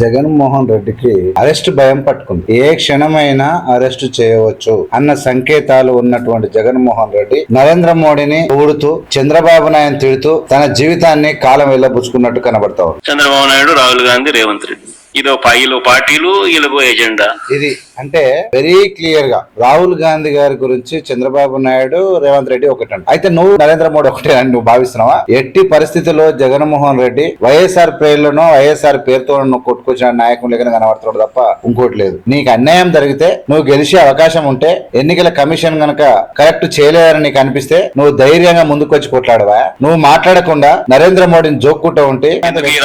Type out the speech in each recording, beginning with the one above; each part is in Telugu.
జగన్మోహన్ రెడ్డికి అరెస్ట్ భయం పట్టుకుంది. ఏ క్షణమైనా అరెస్ట్ చేయవచ్చు అన్న సంకేతాలు ఉన్నటువంటి జగన్మోహన్ రెడ్డి నరేంద్ర మోడీని ఊడుతూ చంద్రబాబు నాయుడు తిడుతూ తన జీవితాన్ని కాలం వెళ్ళబుచ్చుకున్నట్టు కనబడతా ఉంది. చంద్రబాబు నాయుడు రాహుల్ గాంధీ రేవంత్ రెడ్డి. ఇదో వీళ్ళు పార్టీలు వీళ్ళకు ఎజెండా ఇది అంటే వెరీ క్లియర్గా రాహుల్ గాంధీ గారి గురించి చంద్రబాబు నాయుడు రేవంత్ రెడ్డి ఒకటంట. అయితే నువ్వు నరేంద్ర మోడీ ఒకటే అని నువ్వు భావిస్తున్నావా? ఎట్టి పరిస్థితుల్లో జగన్మోహన్ రెడ్డి వైఎస్ఆర్ పేర్లను వైఎస్ఆర్ పేరుతో నువ్వు కొట్టుకొచ్చిన నాయకులుగా కనబడుతున్నాడు తప్ప ఇంకోటి లేదు. నీకు అన్యాయం జరిగితే నువ్వు గెలిచే అవకాశం ఉంటే ఎన్నికల కమిషన్ గనక కరెక్ట్ చేయలేదని నీకు అనిపిస్తే నువ్వు ధైర్యంగా ముందుకొచ్చి కొట్లాడవా? నువ్వు మాట్లాడకుండా నరేంద్ర మోడీని జోక్కుంటూ ఉంటే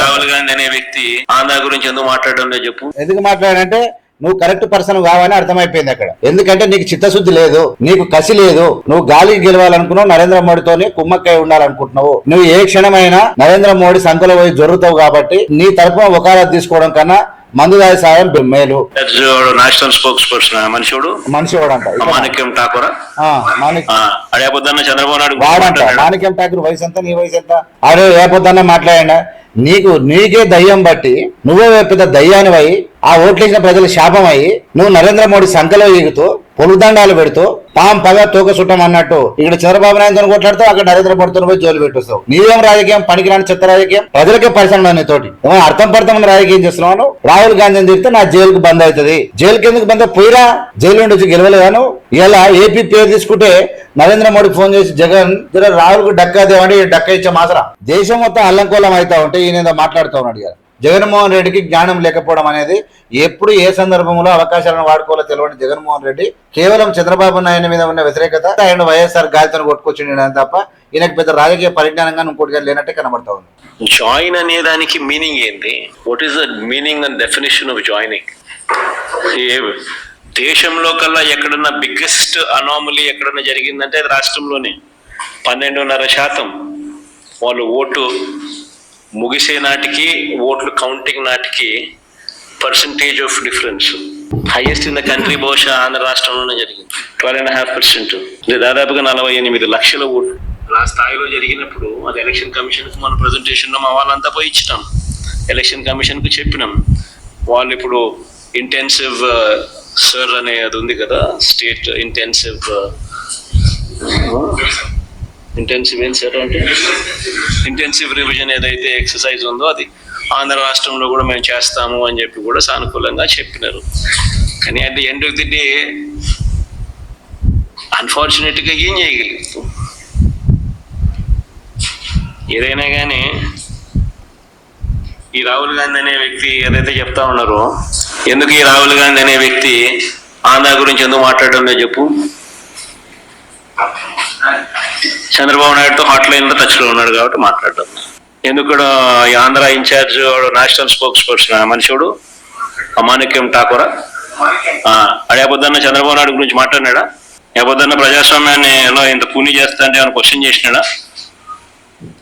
రాహుల్ గాంధీ అనే వ్యక్తి ఆంధ్ర గురించి ఎందుకు మాట్లాడడం లేదు చెప్పు. ఎందుకు మాట్లాడంటే నువ్వు కరెక్ట్ పర్సన్ కావని అర్థమైపోయింది అక్కడ. ఎందుకంటే నీకు చిత్తశుద్ధి లేదు నీకు కసి లేదు నువ్వు గాలికి గెలవాలనుకున్నావు నరేంద్ర మోడీతోనే కుమ్మక్కై ఉండాలనుకుంటున్నావు. నువ్వు ఏ క్షణమైనా నరేంద్ర మోడీ సంతలో పోయి జరుగుతావు కాబట్టి నీ తరపున వకాలత్ తీసుకోవడం కన్నా మందు దాయి సాయం మేలు. నేషనల్ స్పోక్స్ పర్సన్ మనుషుడు మనిషి వాడంట ఇక మాణిక్యం ఠాకూరా? అడే పొద్దున్న చంద్రబాబు నాయుడు వాడంట మాట్లాడాడు. మాణిక్యం ఠాకూర్ వయసు ఎంత నీ వయసు ఎంత? అరే ఏ పొద్దున్న మాట్లాడినా నీకు నీకే దయ్యం బట్టి నువ్వే పెద్ద దయ్యానివై ఆ ఓట్లేసిన ప్రజల శాపం అయి నువ్వు నరేంద్ర మోడీ సంఖలో ఎగుతూ పొలుదండాలు పెడుతూ పాం పగ తోక చుట్టం అన్నట్టు ఇక్కడ చంద్రబాబు నాయుడుతో కొట్లాడుతూ అక్కడ నరేంద్ర మోడీతో పోయి జోలు పెట్టేస్తావు. నీవేం రాజకీయం? పనికిరాని చెత్త రాజకీయం? ప్రజలకే పరిశ్రమ తోటి. అర్థం పర్థం రాజకీయం చేస్తున్నాను రాహుల్ గాంధీని తిరిగితే నా జైలుకు బంద్ అవుతుంది. జైలుకి ఎందుకు బంద్ పోయిరా. జైలు నుండి వచ్చి గెలవలేదాను ఇలా ఏపీ పేరు తీసుకుంటే నరేంద్ర మోడీ ఫోన్ చేసి జగన్ రాహుల్కు డక్కా దేవండి డక్కా ఇచ్చే మాసరా. దేశం మొత్తం అల్లంకోలం అవుతా ఉంటే ఈయన ఏదో మాట్లాడుతూ ఉన్నాడు జగన్మోహన్ రెడ్డికి జ్ఞానం లేకపోవడం అనేది ఎప్పుడు ఏ సందర్భంలో అవకాశాలను వాడుకోవాలో తెలియని జగన్మోహన్ రెడ్డి కేవలం చంద్రబాబు నాయుడు మీద ఉన్న వ్యతిరేకత ఆయన వైఎస్ఆర్ గాలితో కొట్టుకొచ్చిండు తప్ప ఈయనకు పెద్ద రాజకీయ పరిజ్ఞానంగా ఇంకోటిగా లేనట్టే కనబడతా ఉంది. జాయిన్ అనే దానికి మీనింగ్ ఏంటి? What is the meaning and definition of joining దేశంలో కల్లా ఎక్కడన్నా బిగ్గెస్ట్ అనామలీ ఎక్కడన్నా జరిగిందంటే రాష్ట్రంలోనే. పన్నెండున్నర శాతం వాళ్ళు ఓటు ముగిసే నాటికి ఓట్లు కౌంటింగ్ నాటికి percentage of difference highest in the country బహుశా ఆంధ్ర రాష్ట్రంలోనే జరిగింది. ట్వెల్వ్ అండ్ హాఫ్ పర్సెంట్ దాదాపుగా నలభై ఎనిమిది లక్షల ఓట్లు. ఆ స్థాయిలో జరిగినప్పుడు అది ఎలక్షన్ కమిషన్కి మన ప్రజెంటేషన్లో మా వాళ్ళంతా పోయి ఇచ్చినాం. ఎలక్షన్ కమిషన్కి చెప్పినాం. వాళ్ళు ఇప్పుడు ఇంటెన్సివ్ సర్ uh, అనే అది ఉంది కదా స్టేట్ ఇంటెన్సివ్ ఇంటెన్సివ్ ఏం సార్ అంటే? ఇంటెన్సివ్ రివిజన్ ఏదైతే ఎక్సర్సైజ్ ఉందో అది ఆంధ్ర రాష్ట్రంలో కూడా మేము చేస్తాము అని చెప్పి కూడా సానుకూలంగా చెప్పినారు. కానీ at the end of the day అన్ఫార్చునేట్గా ఏం చేయగలుగుతాం? ఏదైనా కానీ ఈ రాహుల్ గాంధీ అనే వ్యక్తి ఏదైతే చెప్తా ఉన్నారో ఎందుకు ఈ రాహుల్ గాంధీ అనే వ్యక్తి ఆంధ్ర గురించి ఎందుకు మాట్లాడడం లేదు చెప్పు? చంద్రబాబు నాయుడుతో హాట్ లైన్లో టచ్లో ఉన్నాడు కాబట్టి మాట్లాడడం ఎందుకు ఈ Andhra incharge national spokesperson మనుషుడు అమానిక్యం ఠాకూరా? అడే పొద్దున్న చంద్రబాబు నాయుడు గురించి మాట్లాడినాడా? ఏ పొద్దున్న ప్రజాస్వామ్యాన్ని ఎలా ఇంత పూని చేస్తా అంటే ఏమైనా క్వశ్చన్ చేసినాడా?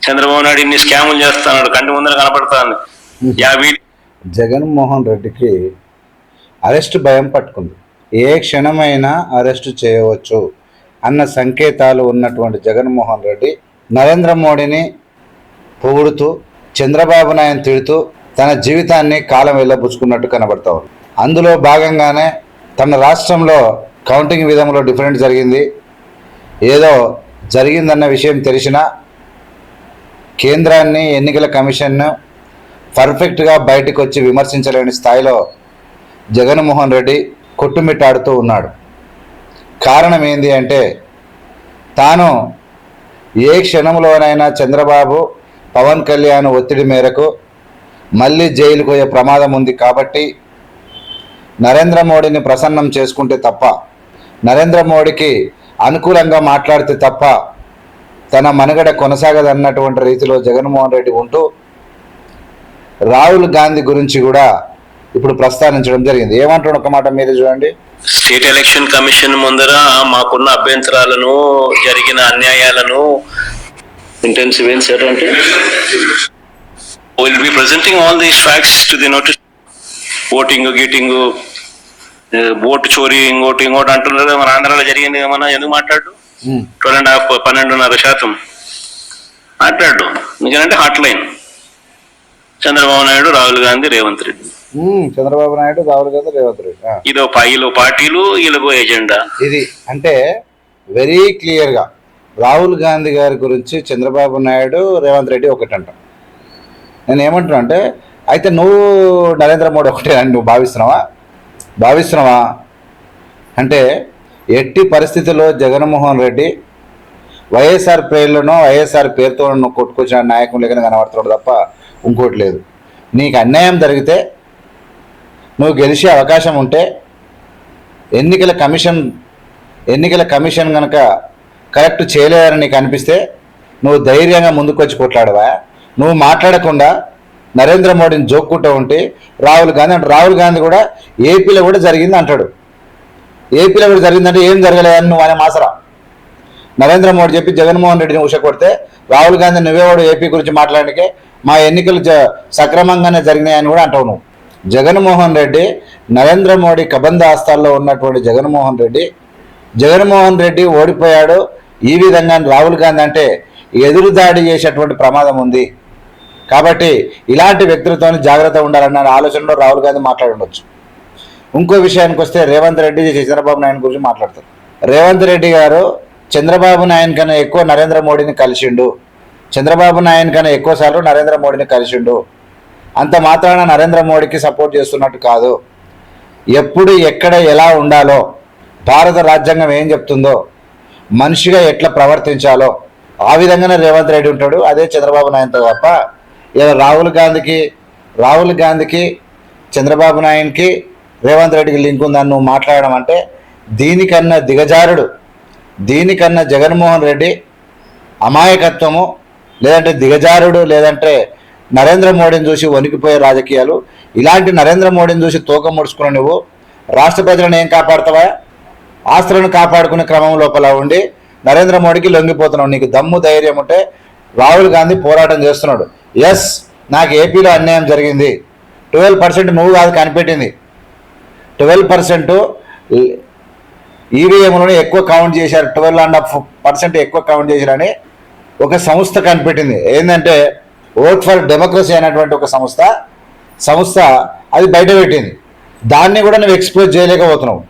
చంద్రబాబు నాయుడు ఇన్ని స్కాములు చేస్తున్నాడు కంటి ముందర కనపడతాను యాభై జగన్మోహన్ రెడ్డికి అరెస్ట్ భయం పట్టుకుంది. ఏ క్షణమైనా అరెస్ట్ చేయవచ్చు. అన్న సంకేతాలు ఉన్నటువంటి జగన్మోహన్ రెడ్డి నరేంద్ర మోడీని పొగుడుతూ చంద్రబాబు నాయుడు తిడుతూ తన జీవితాన్ని కాలం వెళ్ళబుచ్చుకున్నట్టు కనబడతా ఉంది. అందులో భాగంగానే తన రాష్ట్రంలో కౌంటింగ్ విధంలో డిఫరెంట్ జరిగింది. ఏదో జరిగిందన్న విషయం తెలిసినా కేంద్రాన్ని ఎన్నికల కమిషన్ను పర్ఫెక్ట్గా బయటకు వచ్చి విమర్శించలేని స్థాయిలో జగన్మోహన్ రెడ్డి కొట్టుమిట్టాడుతూ ఉన్నాడు. కారణం ఏంది అంటే తాను ఏ క్షణంలోనైనా చంద్రబాబు పవన్ కళ్యాణ్ ఒత్తిడి మేరకు మళ్ళీ జైలుకు పోయే ప్రమాదం ఉంది కాబట్టి నరేంద్ర మోడీని ప్రసన్నం చేసుకుంటే తప్ప నరేంద్ర మోడీకి అనుకూలంగా మాట్లాడితే తప్ప తన మనుగడ కొనసాగదన్నటువంటి రీతిలో జగన్మోహన్ రెడ్డి ఉంటూ రాహుల్ గాంధీ గురించి కూడా ఇప్పుడు ప్రస్తావించడం జరిగింది. ఏమంటాడు ఒక మాట మీరు చూడండి. స్టేట్ ఎలక్షన్ కమిషన్ ముందర మాకున్న అభ్యంతరాలను జరిగిన అన్యాయాలను ఇంటెన్సివ్ ఏం సార్ అంటే? Will be presenting all these facts to the notice voting గీటింగ్ vote చోరీ ఇంకోటి ఇంకోటి అంటున్నారు. మన ఆంధ్రాలో జరిగింది ఏమన్నా? ఎందుకు మాట్లాడు? ట్వెల్వ్ అండ్ హాఫ్ పన్నెండున్నర శాతం. మాట్లాడు. ఎందుకంటే హాట్ లైన్ చంద్రబాబు నాయుడు రాహుల్ గాంధీ రేవంత్ రెడ్డి. చంద్రబాబు నాయుడు రాహుల్ గాంధీ రేవంత్ రెడ్డి. ఇదో పా- వీళ్ళు పార్టీలు వీళ్ళకు ఎజెండా. ఇది అంటే వెరీ క్లియర్గా రాహుల్ గాంధీ గారి గురించి చంద్రబాబు నాయుడు రేవంత్ రెడ్డి ఒకటంట. నేను ఏమంటున్నా అంటే అయితే నువ్వు నరేంద్ర మోడీ ఒకటే అని నువ్వు భావిస్తున్నావా? భావిస్తున్నావా? అంటే ఎట్టి పరిస్థితుల్లో జగన్మోహన్ రెడ్డి వైఎస్ఆర్ పేర్లను వైఎస్ఆర్ పేరుతో నువ్వు కొట్టుకొచ్చిన నాయకులు లేకనే కనబడుతున్నాడు తప్ప ఇంకోటి లేదు. నీకు అన్యాయం జరిగితే నువ్వు గెలిచే అవకాశం ఉంటే ఎన్నికల కమిషన్ ఎన్నికల కమిషన్ కనుక కరెక్ట్ చేయలేదని నీకు అనిపిస్తే నువ్వు ధైర్యంగా ముందుకొచ్చి కొట్లాడవా నువ్వు మాట్లాడకుండా నరేంద్ర మోడీని జోక్కుంటూ ఉంటే రాహుల్ గాంధీ అంటే రాహుల్ గాంధీ కూడా ఏపీలో కూడా జరిగింది అంటాడు. ఏపీలో కూడా జరిగిందంటే ఏం జరగలేదని నువ్వు అనే మాసరా? నరేంద్ర మోడీ చెప్పి జగన్మోహన్ రెడ్డిని ఉష కొడితే రాహుల్ గాంధీ నువ్వేవాడు ఏపీ గురించి మాట్లాడడానికి మా ఎన్నికలు జ సక్రమంగానే జరిగినాయని కూడా అంటావు నువ్వు. జగన్మోహన్ రెడ్డి నరేంద్ర మోడీ కబంధ ఆస్తాల్లో ఉన్నటువంటి జగన్మోహన్ రెడ్డి. జగన్మోహన్ రెడ్డి ఓడిపోయాడు. ఈ విధంగా రాహుల్ గాంధీ అంటే ఎదురు దాడి చేసేటువంటి ప్రమాదం ఉంది. కాబట్టి ఇలాంటి వ్యక్తులతో జాగ్రత్త ఉండాలన్న ఆలోచనలో రాహుల్ గాంధీ మాట్లాడుండొచ్చు ఇంకో విషయానికి వస్తే రేవంత్ రెడ్డి చంద్రబాబు నాయుడు గురించి మాట్లాడతారు. రేవంత్ రెడ్డి గారు చంద్రబాబు నాయుడు కన్నా ఎక్కువ నరేంద్ర మోడీని కలిసిండు. చంద్రబాబు నాయుడు కన్నా ఎక్కువ సార్లు నరేంద్ర మోడీని కలిసిండు. అంత మాత్రాన నరేంద్ర మోడీకి సపోర్ట్ చేస్తున్నట్టు కాదు. ఎప్పుడు ఎక్కడ ఎలా ఉండాలో భారత రాజ్యాంగం ఏం చెప్తుందో మనిషిగా ఎట్లా ప్రవర్తించాలో ఆ విధంగానే రేవంత్ రెడ్డి ఉంటాడు అదే చంద్రబాబు నాయుడుతో తప్ప ఇలా రాహుల్ గాంధీకి రాహుల్ గాంధీకి చంద్రబాబు నాయుడుకి రేవంత్ రెడ్డికి లింక్ ఉందని నువ్వు మాట్లాడడం అంటే దీనికన్నా దిగజారుడు దీనికన్నా జగన్మోహన్ రెడ్డి అమాయకత్వము లేదంటే దిగజారుడు లేదంటే నరేంద్ర మోడీని చూసి వణికిపోయే రాజకీయాలు ఇలాంటి నరేంద్ర మోడీని చూసి తూకం ముడుచుకున్న నువ్వు రాష్ట్ర ప్రజలను ఏం కాపాడుతావా? ఆస్తులను కాపాడుకునే క్రమం లోపల ఉండి నరేంద్ర మోడీకి లొంగిపోతున్నావు. నీకు దమ్ము ధైర్యం ఉంటే రాహుల్ గాంధీ పోరాటం చేస్తున్నాడు. ఎస్ నాకు ఏపీలో అన్యాయం జరిగింది. ట్వెల్వ్ పర్సెంట్ నువ్వు కాదు కనిపెట్టింది. ట్వెల్వ్ పర్సెంట్ ఈవీఎంలను ఎక్కువ కౌంట్ చేశారు. ట్వెల్వ్ అండ్ హాఫ్ పర్సెంట్ ఎక్కువ కౌంట్ చేశారని ఒక సంస్థ కనిపెట్టింది. ఏంటంటే ఓట్ ఫర్ డెమోక్రసీ అనేటువంటి ఒక సంస్థ సంస్థ అది బయట పెట్టింది. దాన్ని కూడా నువ్వు ఎక్స్ప్లోజ్ చేయలేకపోతున్నావు.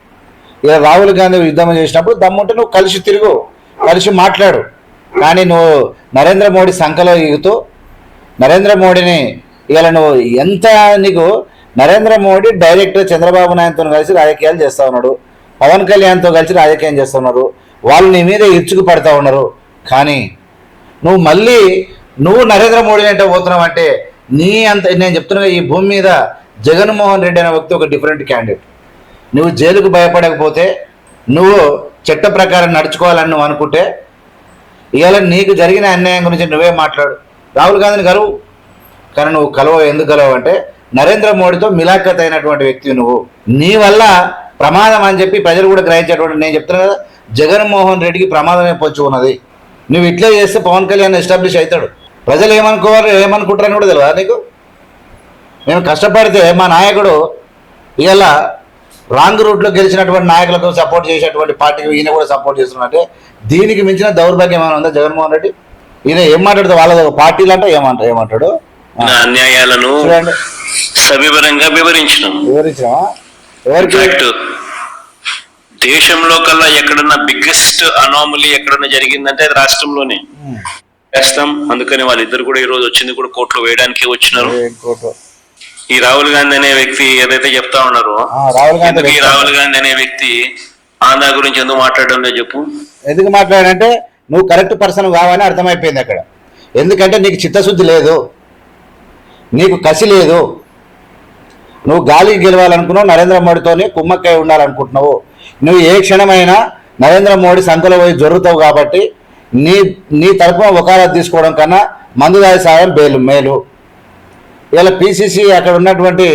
ఇలా రాహుల్ గాంధీ యుద్ధం చేసినప్పుడు దమ్ముంటే నువ్వు కలిసి తిరుగు కలిసి మాట్లాడు. కానీ నువ్వు నరేంద్ర మోడీ సంఖలో ఎగుతూ నరేంద్ర మోడీని ఇలా నువ్వు ఎంత నీకు నరేంద్ర మోడీ డైరెక్ట్ చంద్రబాబు నాయుడుతో కలిసి రాజకీయాలు చేస్తూ ఉన్నాడు. పవన్ కళ్యాణ్తో కలిసి రాజకీయం చేస్తూ ఉన్నారు వాళ్ళు నీ మీద ఇచ్చుకు పడతా ఉన్నారు. కానీ నువ్వు మళ్ళీ నువ్వు నరేంద్ర మోడీ అంటే పోతున్నావు అంటే నీ అంత నేను చెప్తున్నా ఈ భూమి మీద జగన్మోహన్ రెడ్డి అనే వ్యక్తి ఒక డిఫరెంట్ క్యాండిడేట్ నువ్వు జైలుకు భయపడకపోతే నువ్వు చట్ట ప్రకారం నడుచుకోవాలని నువ్వు అనుకుంటే ఇవాళ నీకు జరిగిన అన్యాయం గురించి నువ్వే మాట్లాడు. రాహుల్ గాంధీని కలువు. కానీ నువ్వు కలవ ఎందుకు కలవు అంటే నరేంద్ర మోడీతో మిలాఖత్ అయినటువంటి వ్యక్తి నువ్వు. నీ వల్ల ప్రమాదం అని చెప్పి ప్రజలు కూడా గ్రహించేటువంటి నేను చెప్తున్నా కదా జగన్మోహన్ రెడ్డికి ప్రమాదమే పొంచి ఉన్నది. నువ్వు ఇట్లా చేస్తే పవన్ కళ్యాణ్ ఎస్టాబ్లిష్ అవుతాడు. ప్రజలు ఏమనుకోవాలి ఏమనుకుంటారని కూడా తెలియదా నీకు? మేము కష్టపడితే మా నాయకుడు ఇవాళ రాంగ్ రూట్లో గెలిచినటువంటి నాయకులకు సపోర్ట్ చేసేటువంటి పార్టీకి ఈయన కూడా సపోర్ట్ చేస్తున్నట్టే దీనికి మించిన దౌర్భాగ్యం ఏమైనా ఉందా జగన్మోహన్ రెడ్డి? ఈయన ఏం మాట్లాడితే వాళ్ళ పార్టీలు అంటే ఏమంటారు ఏమంటాడు? అన్యాయాలను సవివరంగా వివరించినాం. ఎవరికి? దేశంలో కల్లా ఎక్కడన్నా బిగ్గెస్ట్ అనామలీ ఎక్కడన్నా జరిగిందంటే అది రాష్ట్రంలోనే. వేస్తాం అందుకని వాళ్ళిద్దరు కూడా ఈ రోజు వచ్చింది కూడా కోర్టులో వేయడానికి వచ్చినారు. ఈ రాహుల్ గాంధీ అనే వ్యక్తి ఏదైతే చెప్తా ఉన్నారో ఎందుకు ఈ రాహుల్ గాంధీ అనే వ్యక్తి ఆంధ్ర గురించి ఎందుకు మాట్లాడడం లేదు చెప్పు. ఎందుకు మాట్లాడంటే నువ్వు కరెక్ట్ పర్సన్ కావని అర్థమైపోయింది అక్కడ. ఎందుకంటే నీకు చిత్తశుద్ధి లేదు. నీకు కసి లేదు. నువ్వు గాలికి గెలవాలనుకున్నావు నరేంద్ర మోడీతోనే కుమ్మక్కై ఉండాలనుకుంటున్నావు. నువ్వు ఏ క్షణమైనా నరేంద్ర మోడీ సంఖలో పోయి జరుగుతావు కాబట్టి నీ నీ తరపున వకాలత్ తీసుకోవడం కన్నా మందు దాడి సాగం బేలు మేలు. ఇలా పిసిసి అక్కడ ఉన్నటువంటి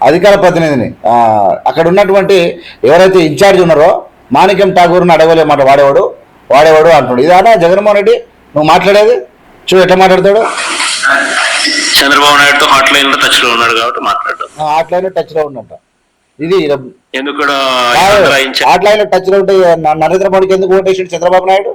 అధికార ప్రతినిధిని అక్కడ ఉన్నటువంటి ఎవరైతే ఇన్ఛార్జ్ ఉన్నారో మాణిక్యం ఠాగూర్ని అడగలేమాట వాడేవాడు వాడేవాడు అంటున్నాడు. ఇది అన్నా జగన్మోహన్ రెడ్డి? నువ్వు మాట్లాడేది? చూడు ఎట్లా మాట్లాడతాడు? చంద్రబాబు నాయుడుతో హాట్లైన్లో టచ్లో ఉన్నాడు కాబట్టి మాట్లాడడం ఆట్లైన్ టచ్లో ఉన్నట్ట ఇది ఎందుకు కూడా ఆంధ్ర ఇన్ఛార్జ్ ఆట్లైన్ టచ్లో ఉంటే న- నరేంద్ర మోడీకి ఎందుకు ఓటేసాడు చంద్రబాబు నాయుడు?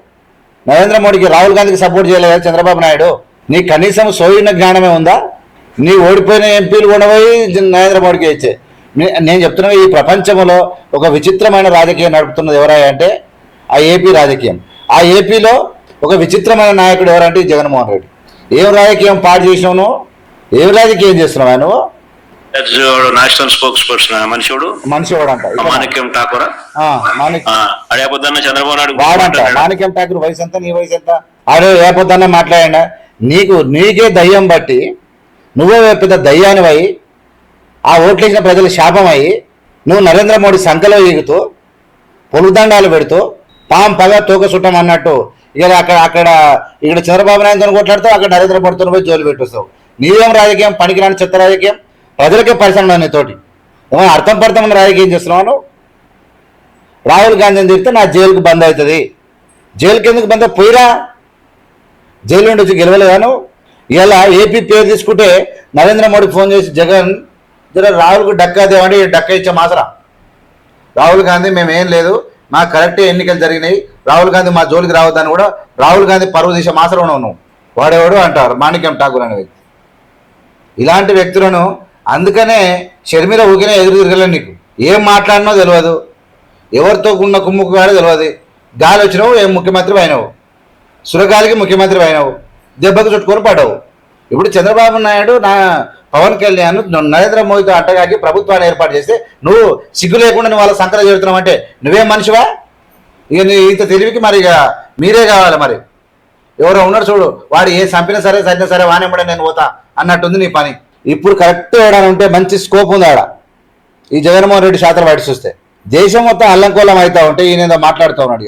నరేంద్ర మోడీకి రాహుల్ గాంధీకి సపోర్ట్ చేయలేదా చంద్రబాబు నాయుడు? నీకు కనీసం సోయిన జ్ఞానమే ఉందా? నీ ఓడిపోయిన ఎంపీలు కూడా పోయి నరేంద్ర మోడీకి ఇచ్చే. నే- నేను చెప్తున్నా ఈ ప్రపంచంలో ఒక విచిత్రమైన రాజకీయం నడుపుతున్నది ఎవరా అంటే ఆ ఏపీ రాజకీయం. ఆ ఏపీలో ఒక విచిత్రమైన నాయకుడు ఎవరంటే జగన్మోహన్ రెడ్డి. ఏం రాజకీయం పాడు చేసినావు నువ్వు? ఏం రాజకీయం చేస్తున్నావా నువ్వు? నేషనల్ స్పోక్స్ పర్సన్ మనిషిడు మనిషి వాడంట ఇక మాణిక్యం ఠాకూరా? అడే పొద్దున్న చంద్రబాబు నాయుడు వాడంట మాట్లాడాడు. మాణిక్యం ఠాకూర్ వయసు ఎంత నీ వయసు ఎంత? ఆడు ఏ పొద్దున్న మాట్లాడా నీకు నీకే దయ్యం బట్టి నువ్వే పెద్ద దయ్యానివై ఆ ఓట్లేసిన ప్రజల శాపమై నువ్వు నరేంద్ర మోడీ సంఖలో ఈగుతూ పొలుదండాలు పెడుతూ పాం పగ తోక చుట్టం అన్నట్టు ఇక అక్కడ అక్కడ ఇక్కడ చంద్రబాబు నాయుడుతో కొట్లాడుతావు అక్కడ నరేంద్ర మోడీతో పోయి జోలు పెట్టేస్తావు. నీదేం రాజకీయం? పనికిరాని చెత్త రాజకీయం? ప్రజలకే పరిశ్రమ నీతోటి ఏమో అర్థం పడతామని రాజకీయం చేస్తున్నావు రాహుల్ గాంధీని తిరిగితే నా జైలుకు బంద్ అవుతుంది. జైలుకి ఎందుకు బంద్ పోయిరా. జైలు నుండి వచ్చి గెలవలేదాను ఇలా ఏపీ పేరు తీసుకుంటే నరేంద్ర మోడీ ఫోన్ చేసి జగన్ జర రాహుల్కు డక్కా దేవండి డక్కా ఇచ్చే మాసరా? రాహుల్ గాంధీ మేమేం లేదు. మా కరెక్ట్ ఎన్నికలు జరిగినాయి. రాహుల్ గాంధీ మా జోలికి రావద్దని కూడా రాహుల్ గాంధీ పరువు తీసే మాసరం నువ్వు. వాడేవాడు? అంటారు. మాణిక్యం ఠాకూర్ అనే వ్యక్తి. ఇలాంటి వ్యక్తులను అందుకనే షర్మిల ఊకినే ఎదురు తిరగలేదు నీకు. ఏం మాట్లాడినో తెలియదు ఎవరితో ఉన్న కుమ్ముకు కాడో తెలియదు గాలి వచ్చినావు ఏం ముఖ్యమంత్రి అయినావు సురగాలికి ముఖ్యమంత్రి అయినావు దెబ్బకు చుట్టుకొని పడవు ఇప్పుడు చంద్రబాబు నాయుడు నా పవన్ కళ్యాణ్ నరేంద్ర మోదీతో అట్టగాకి ప్రభుత్వాన్ని ఏర్పాటు చేస్తే నువ్వు సిగ్గు లేకుండా నువ్వు వాళ్ళ సంకర చేరుతున్నావు అంటే నువ్వేం మనిషివా? ఇక ఇంత తెలివికి మరి ఇక మీరే కావాలి మరి. ఎవరో ఉన్నారు చూడు వాడు ఏ చంపినా సరే సరినా సరే వానెమ్మడే నేను పోతా అన్నట్టుంది నీ పని. ఇప్పుడు కరెక్ట్ ఏడాది ఉంటే మంచి స్కోప్ ఉంది ఆడ. ఈ జగన్మోహన్ రెడ్డి శాతం వాడి చూస్తే. దేశం మొత్తం అల్లంకోలం అవుతా ఉంటే ఈయన ఏదో మాట్లాడుతూ ఉన్నాడు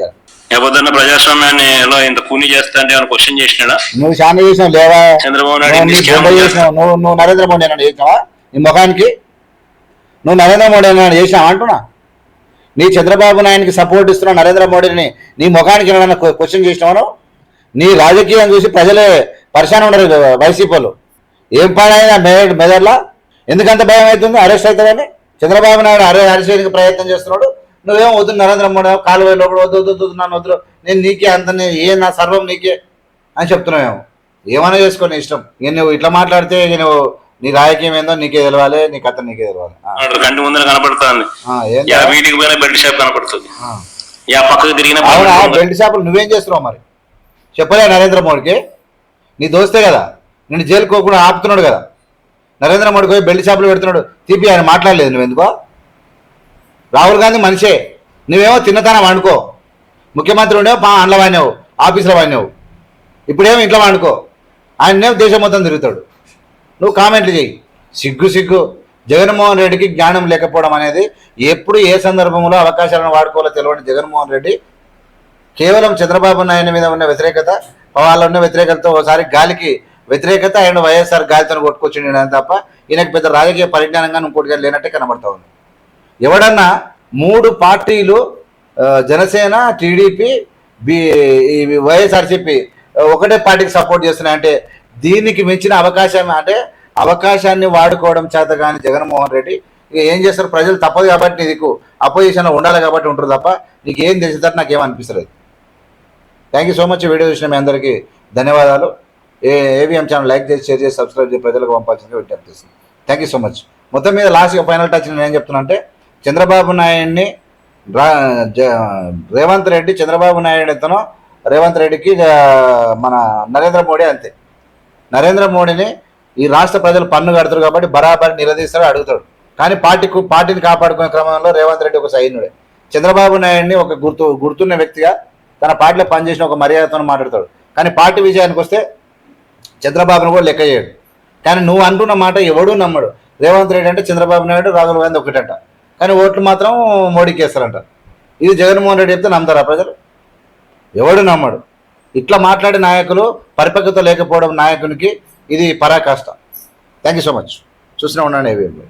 ఏ పొద్దున్న ప్రజాస్వామ్యాన్ని ఎలా ఇంత కూని చేస్తా అంటే క్వశ్చన్ చేసినాడా? నువ్వు చాలా చేసినావు లేవా? చంద్రబాబు నువ్వు నాయుడు చేసినావు నువ్వు నువ్వు నరేంద్ర మోడీ ఏమన్నా చేసినావా నీ ముఖానికి? నువ్వు నరేంద్ర మోడీ ఏమన్నా చేసినావా అంటున్నా? నీ చంద్రబాబు నాయుడికి సపోర్ట్ ఇస్తున్న నరేంద్ర మోడీని నీ ముఖానికి ఏమైనా క్వశ్చన్ చేసినావు నీ రాజకీయం చూసి ప్రజలే పరిశాన ఉండరు వైసీపీలు ఏం పాడైనా మెదడు మెదడులా? ఎందుకంత భయం అవుతుంది? అరెస్ట్ అవుతుందని చంద్రబాబు నాయుడు అరే అరెస్ట్ చేయడానికి ప్రయత్నం చేస్తున్నాడు. నువ్వేం వద్దు నరేంద్ర మోడీ కాలు లోపల వద్దు వద్దు వద్దు నన్ను వద్దు నేను నీకే అంత ఏ నా సర్వం నీకే అని చెప్తున్నావేమో. ఏమైనా చేసుకో నీ ఇష్టం. ఇక నువ్వు ఇట్లా మాట్లాడితే ఇక నువ్వు నీ రాజకీయం ఏందో నీకే తెలవాలి నీ కథ నీకే తెలవాలి. కంటి ముందర కనపడుతుంది. వీటికి పోయిన బెల్ట్ షాప్ కనపడుతుంది. పక్కకు తిరిగిన అవునా? బెల్ట్ షాపులు నువ్వేం చేస్తున్నావు మరి? చెప్పలే నరేంద్ర మోడీకి? నీ దోస్తే కదా? నేను జైలు కోకుండా ఆపుతున్నాడు కదా. నరేంద్ర మోడీ పోయి బెల్లి షాపులు పెడుతున్నాడు. తీపి ఆయన మాట్లాడలేదు నువ్వెందుకో రాహుల్ గాంధీ మనిషే. నువ్వేమో తిన్నతనం వండుకో. ముఖ్యమంత్రి ఉండేవో పా అండ్ల వాడినావు ఆఫీసులో వాడినావు. ఇప్పుడేమో ఇంట్లో వండుకో. ఆయన్నేమో దేశం మొత్తం తిరుగుతాడు. నువ్వు కామెంట్లు చేయి సిగ్గు సిగ్గు. జగన్మోహన్ రెడ్డికి జ్ఞానం లేకపోవడం అనేది ఎప్పుడు ఏ సందర్భంలో అవకాశాలను వాడుకోవాలో తెలియని జగన్మోహన్ రెడ్డి కేవలం చంద్రబాబు నాయుడు మీద ఉన్న వ్యతిరేకత వాళ్ళ ఉన్న వ్యతిరేకతతో ఒకసారి గాలికి వ్యతిరేకత ఆయన వైఎస్ఆర్ గాలితో కొట్టుకొచ్చిండు అని తప్ప ఈయనకు పెద్ద రాజకీయ పరిజ్ఞానంగా ఇంకోటిగా లేనట్టే కనబడతా ఉంది. ఎవడన్నా మూడు పార్టీలు జనసేన టీడీపీ బి ఈ వైఎస్ఆర్సీపీ ఒకటే పార్టీకి సపోర్ట్ చేస్తున్నాయంటే దీనికి మించిన అవకాశం అంటే అవకాశాన్ని వాడుకోవడం చేత కానీ జగన్మోహన్ రెడ్డి ఇక ఏం చేస్తారు? ప్రజలు తప్పదు కాబట్టి నీకు అపోజిషన్లో ఉండాలి కాబట్టి ఉంటారు తప్ప నీకు ఏం తెలిసేటట్టు నాకు ఏమనిపిస్తలేదు thank you so much video చూసిన మీ అందరికీ ధన్యవాదాలు. ఏ ఏవిఎం ఛానల్ లైక్ చేసి షేర్ చేసి సబ్స్క్రైబ్ చేసి ప్రజలకు పంపాల్సిందిగా విజ్ఞప్తి చేస్తుంది థ్యాంక్ యూ సో మచ్ మొత్తం మీద లాస్ట్గా ఫైనల్ టచ్ నేను ఏం చెప్తున్నా అంటే చంద్రబాబు నాయుడిని రేవంత్ రెడ్డి చంద్రబాబు నాయుడు ఇతను రేవంత్ రెడ్డికి మన నరేంద్ర మోడీ అంతే. నరేంద్ర మోడీని ఈ రాష్ట్ర ప్రజలు పన్ను కడతారు కాబట్టి బరాబరి నిలదీస్తాడు అడుగుతాడు. కానీ పార్టీకు పార్టీని కాపాడుకునే క్రమంలో రేవంత్ రెడ్డి ఒక సైన్యుడే. చంద్రబాబు నాయుడిని ఒక గుర్తు గుర్తున్న వ్యక్తిగా తన పార్టీలో పనిచేసిన ఒక మర్యాదతో మాట్లాడతాడు. కానీ పార్టీ విజయానికి వస్తే చంద్రబాబును కూడా లెక్క చేయడు. కానీ నువ్వు అంటున్న మాట ఎవడూ నమ్మడు. రేవంత్ రెడ్డి అంటే చంద్రబాబు నాయుడు రాహుల్ గాంధీ ఒకటంట. కానీ ఓట్లు మాత్రం మోడీకి వేస్తారంట ఇది జగన్మోహన్ రెడ్డి చెప్తే నమ్ముతారా ప్రజలు? ఎవడు నమ్మడు. ఇట్లా మాట్లాడే నాయకులు పరిపక్వత లేకపోవడం నాయకునికి ఇది పరాకాష్ట. థ్యాంక్ యూ సో మచ్ చూసిన ఉండండి ఏవి